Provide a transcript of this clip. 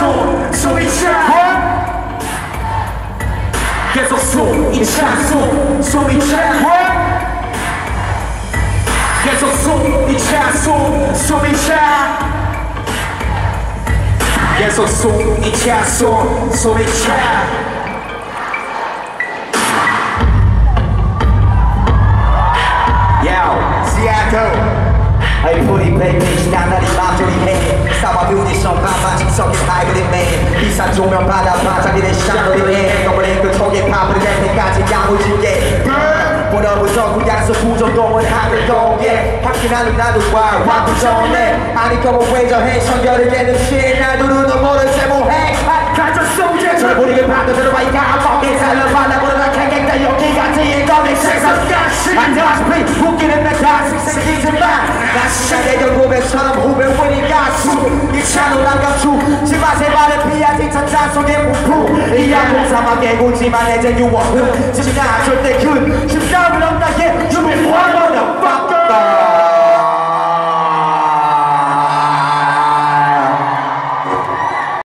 sword, so he tried. What? Gets a sword, he tried sword, so he tried. What? Gets a sword, he tried sword, so he tried. Gets a sword, he tried sword, so he tried. Yo, Seattle. 비싼 조명 받아 반짝이는 샤브리맨 더블링 그 톡에 파브리 될 때까지 야무지게. 보너부터 그 약속 부정동은 하늘 함께 나눈 나누와 화부전에. 아니 거면 왜저해? 성결을 깨는 누르는 모를 새 뭐해. 가져 소재. 절 보리게 반대로 와이가 안먹게 살을 받아 난감추 집안에 말을 피하지 천장 속의 무프 이 양공 사막의 고지만 이제 유언은 지금 나 절대 큰 심장